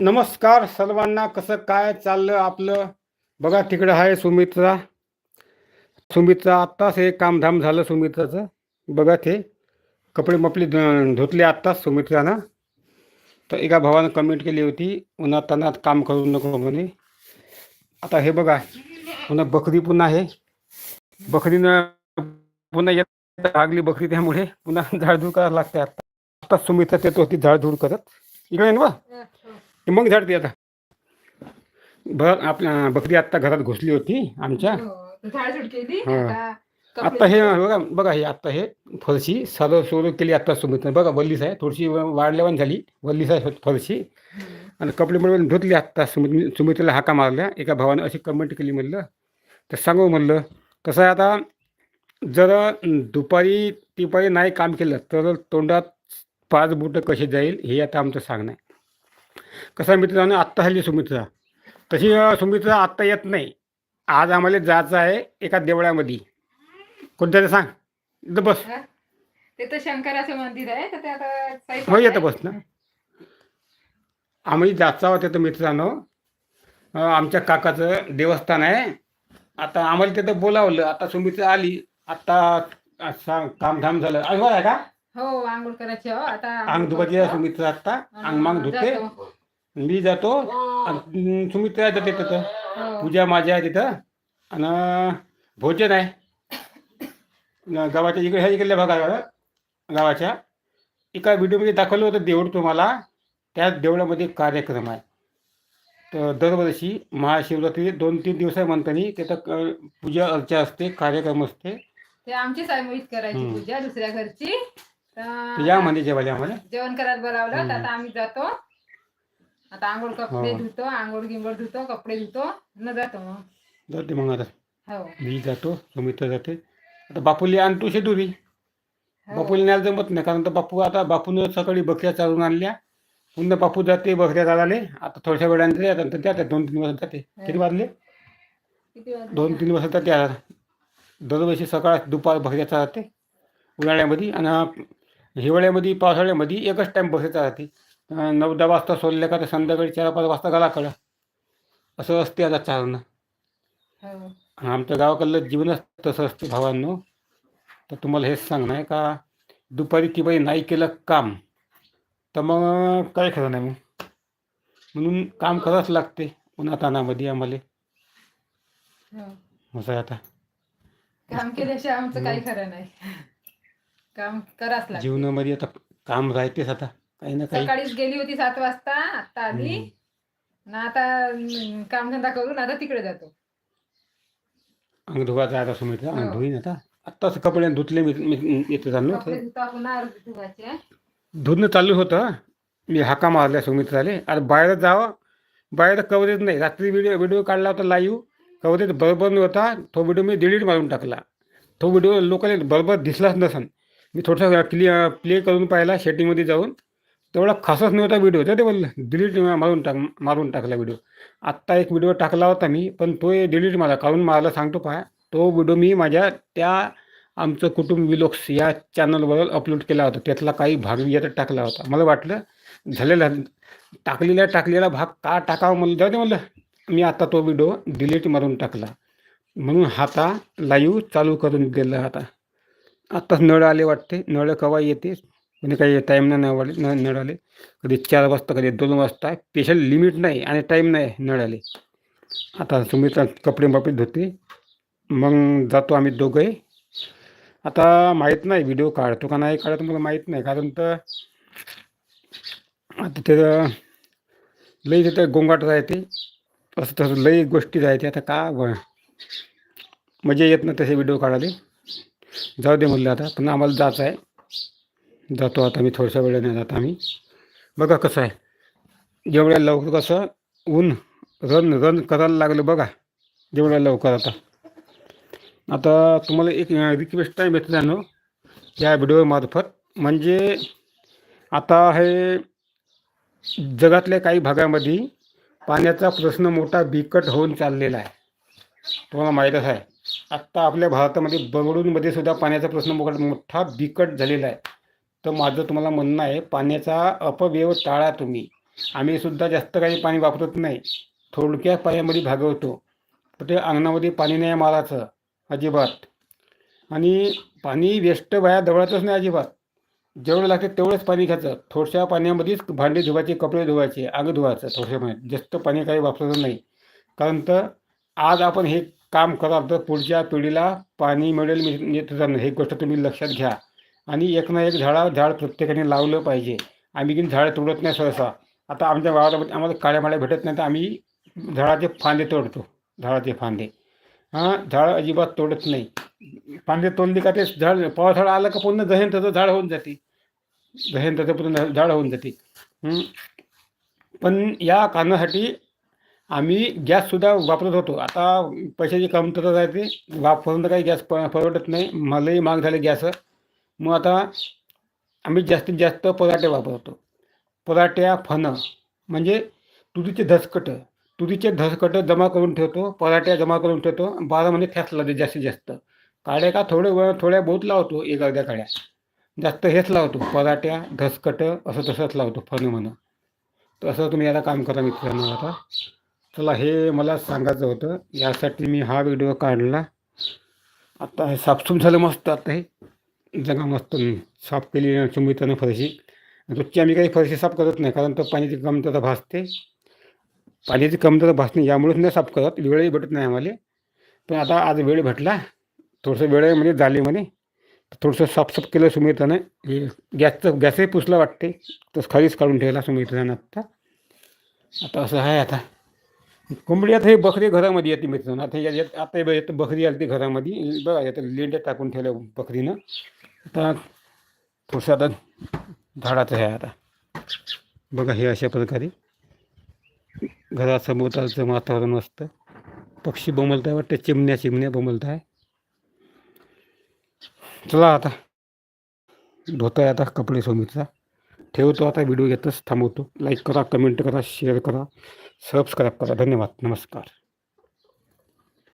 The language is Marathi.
नमस्कार सर्वांना कसं काय चाललं आपलं? बघा तिकडं आहे सुमित्रा सुमित्रा आत्ताच हे कामधाम झालं सुमित्राचं बघा ते. कपडे मपले धुतले आत्ताच सुमित्रानं तर एका भावानं कमेंट केली होती उन्हात तानात काम करू नको म्हणे. आता हे बघा पुन्हा बकरी पुन्हा आहे बकरीनं पुन्हा येत लागली बकरी त्यामुळे पुन्हा झाडझूड करायला लागते आत्ता आत्ताच सुमित्रा येत होती झाडझूड करत. इकडे ना मग झाडते आता. बर आपल्या बकरी आत्ता घरात घुसली होती आमच्या. केली. हा. आता कपडे हे बघा बघा हे आत्ता हे फरशी सरळ सोडून केली आत्ता सुमित. बघा वल्लीस आहे. थोडीशी वाढल्यावान झाली. वल्लीस आहे फरशी. हम्म. आणि कपडे मिळवून धुतली आत्ता सुमित सुमित्रेला हाका मारल्या. एका भावानं अशी कमेंट केली म्हणलं. तर सांगू म्हणलं. कसं आहे आता जर दुपारी तिपारी नाही काम केलं तर तोंडात पाच बुटं कसे जाईल हे आता आमचं सांगणं आहे. कसं मित्रांनो? आत्ता हल्ली सुमित्रा तशी सुमित्रा आत्ता येत नाही. आज आम्हाला जायचं आहे एका देवळामध्ये. कोणत्या ते सांग. इथं बस. हा? ते तर शंकराचं मंदिर आहे तर ते आता साई हो येतं बस ना. आम्ही जायचं आहोत तिथं मित्रांनो. आमच्या काकाचं देवस्थान आहे. आता आम्हाला तिथं बोलावलं. आता सुमित्रा आली. आता असं कामधाम झालं. अंगवर आहे का? हो आंघोळ करायची हो आता अंग करतो. सुमित्रा आता अंग मांग धुते. जातो. मी जातो. आणि सुमित्रा येतं तिथं हो. पूजा माझी आहे तिथं. आणि भोजन आहे. न गावाच्या इकडे ह्या इकडल्या भागा गावाच्या. एका व्हिडिओमध्ये दाखवलं होतं देऊळ तुम्हाला. त्या देवळामध्ये कार्यक्रम आहे. तर दरवर्षी महाशिवरात्री दोन तीन दिवस आहे म्हणतानी तिथं क- पूजा अर्चा असते कार्यक्रम असते. ते आमची सायमोहित करायची हम्म. पूजा दुसऱ्या घरची. तर या तर म्हणजे जेवायला आम्हाला जेवण करायला बोलावलं. तर. आता आम्ही जातो. आता आंघोळ कपडे हो. धुतो आंघोळ गिंघोळ धुतो कपडे धुतो न जातो मग. जाते मग आता. हो. मी जातो सुमित्रा जाते. आता बापूली आणतो शेदुरी. हो. बापूला न्यायला जमत नाही कारण तर बापू आता बापून सकाळी बकऱ्या चालून आणल्या. पुन्हा बापू जाते बकऱ्या चालाले आता थोड्याशा वेळाने तर जातात दोन तीन वाजता जाते. किती वाजले? दोन तीन वाजता जाते. आता दरवर्षी सकाळ दुपार बकऱ्या चालते उन्हाळ्यामध्ये आणि हिवाळ्यामध्ये पावसाळ्यामध्ये एकच टाईम चालते अं, नऊ दहा वाजता सोडल्या का तर संध्याकाळी चार पाच वाजता गालाकडं असं असते आता चालणं. हो. आमच्या गावाकडलं जीवनच तसं असते भावांनो. तर तुम्हाला हेच सांगणं आहे का दुपारी बाई नाही केलं काम तर मग काय खरं नाही मग? म्हणून काम करावंच लागते उन्हातानामध्ये आम्हाला. हो. असं आता? काम केल्याशिवाय आमचं काही खरं नाही. काम कराच लागतं. जीवनामध्ये आता काम राहतेच आता. काही ना काही. सकाळीच गेली होती सात वाजता आता आली. हम्म. ना आता अं, कामधंदा करून आता तिकडे जातो. अंग धुवायचं आता अंग हो. धुईन आता. आत्ताच कपडे धुतले मी मी- येतो चाललो. कपडे धुता पुन्हा अर्धी धुवायचे धुणं चालू होतं. मी हाका मारल्या सुमित्राले अरे बाहेर जावं. बाहेर कवरेज नाही. रात्री व्हिडिओ व्हिडिओ काढला होता लाईव्ह. कवरेज बरोबर नव्हता. तो व्हिडिओ मी डिलीट मारून टाकला. तो व्हिडिओ लोकांना बरोबर दिसलाच नसन. मी थोडासा क्लिअर प्ले करून पाहिला सेटिंगमध्ये जाऊन. तेवढा खासच नव्हता व्हिडिओ तर ते बोललं डिलीट मारून टाक मारून टाकला व्हिडिओ आत्ता एक व्हिडिओ टाकला होता मी पण तो डिलीट मारला काढून मारायला सांगतो पहा तो व्हिडिओ मी माझ्या त्या आमचं कुटुंब विलोक्स या चॅनलवर अपलोड केला होता. त्यातला काही भाग मी याच्यात टाकला होता. मला वाटलं झालेला टाकलेला टाकलेला भाग का टाकावा म्हणलं जाऊ दे म्हणलं. मी आता तो व्हिडिओ डिलीट मारून टाकला. म्हणून आता लाईव्ह चालू करून गेला आता. आत्ताच नळ आले वाटते. नळ कवा येते. म्हणजे काही टाईम नाही वाले न नळ आले. कधी चार वाजता कधी दोन वाजता. स्पेशल लिमिट नाही आणि टाईम नाही नळ आले. आता सुमित्रा कपडे बापडे धुते. मग जातो आम्ही दोघंही. आता माहीत नाही व्हिडिओ काढतो का नाही काढतो मला माहीत नाही. कारण तर आता ते लई तिथं गोंगाट राहते. असं तसं लई गोष्टी राहते. आता का मजा येत नाही तसे व्हिडिओ काढायला. जाऊ दे म्हणलं आता पण आम्हाला जायचं आहे. जातो आता मी थोड्याशा वेळाने जात आम्ही. बघा कसं आहे. जेवढ्या लवकर कसं ऊन रन रन करायला लागलं बघा. जेवढ्या लवकर आता. आता तुम्हाला एक रिक्वेस्ट आहे मित्रांनो या व्हिडिओमार्फत म्हणजे आता हे जगातल्या काही भागामध्ये पाण्याचा प्रश्न मोठा बिकट होऊन चाललेला आहे. तुम्हाला माहीतच आहे. आत्ता आपल्या भारतामध्ये बंगळुरूमध्ये सुद्धा पाण्याचा प्रश्न मोठा मोठा बिकट झालेला आहे. तर माझं तुम्हाला म्हणणं आहे पाण्याचा अपव्यय टाळा तुम्ही. आम्ही सुद्धा जास्त काही पाणी वापरत नाही. थोडक्या पाण्यामध्ये भागवतो. तर ते अंगणामध्ये पाणी नाही मारायचं अजिबात. आणि पाणी वेस्ट वाया दवळतच नाही अजिबात. जेवढं लागते तेवढंच पाणी घ्यायचं. थोडशा पाण्यामध्येच भांडे धुवायचे कपडे धुवायचे अंग धुवायचं थोडशा पाण्यात. जास्त पाणी काही वापरायचं नाही. कारण तर आज आपण हे काम कराल तर पुढच्या पिढीला पाणी मिळेल येत हे गोष्ट तुम्ही लक्षात घ्या. आणि एक ना एक झाडा झाड प्रत्येकाने लावलं पाहिजे. आम्ही की झाडं तोडत नाही सहसा. आता आमच्या गावामध्ये आम्हाला काळ्या माळ्या भेटत नाही तर आम्ही झाडाचे फांदे तोडतो. झाडाचे फांदे. हां झाडं अजिबात तोडत नाही. फांदे तोडली का ते झाड पावसाळा आलं का पुन्हा दहन त्याचं झाड होऊन जाते. दहन त्याचं पुन्हा झाड होऊन जाते. पण या कारणासाठी आम्ही गॅससुद्धा वापरत होतो. आता पैशाची कमतरता राहते. वापरून तर काही गॅस प परवडत नाही. मलाही महाग झाले गॅस. मग आता आम्ही जास्तीत जास्त पराठे वापरतो पराठ्या फणं म्हणजे तुरीचे धसकटं. तुरीचे धसकटं जमा करून ठेवतो. पराठ्या जमा करून ठेवतो. बारा महिने फॅस लावते जास्तीत जास्त. काड्या का थोडे वेळ थोड्या बहुत लावतो. एक अर्ध्या काड्या. जास्त हेच लावतो. पराठ्या धसकटं असं तसंच लावतो. फणं म्हणा तर असं तुम्ही याला काम करा मित्रांनो आता. चला हे मला सांगायचं होतं. यासाठी मी हा व्हिडिओ काढला. आता हे साफसूफ झालं मस्त. आता हे जगा मस्त साफ केली चुंबितानं फरशी. रोजची आम्ही काही फरशी साफ करत नाही कारण तर पाण्याची कमतरता भासते. पाण्याची कमतरता भासणे यामुळेच नाही साफ करत. वेळही भेटत नाही आम्हाला. पण आता आज वेळ भेटला. थोडंसं वेळ म्हणजे झाली म्हणे. थोडंसं साफसाफ केलं सुमित्रानं. हे गॅसचं गॅसही पुसला वाटते. तसं खालीच काढून ठेवला सुमित्रानं आत्ता आता असं आहे आता. कोंबडी आता हे बकरी घरामध्ये येते मित्रांनो. आता याच्यात आता हे बकरी आली ती घरामध्ये. बघा आता लेंड्या टाकून ठेवल्या बकरीनं. आता थोडंसं आता झाडाचं आहे आता. बघा हे अशा प्रकारे घरासमोरचं वातावरण असतं. पक्षी बोंबलत आहे वाटतं चिमण्या चिमण्या बोंबलत आहे चला आता. धोता आहे आता कपडे सोमीचा ठेवतो आता व्हिडिओ येतच थांबवतो. लाईक करा कमेंट करा शेअर करा. सबस्क्राईब करा. धन्यवाद. नमस्कार.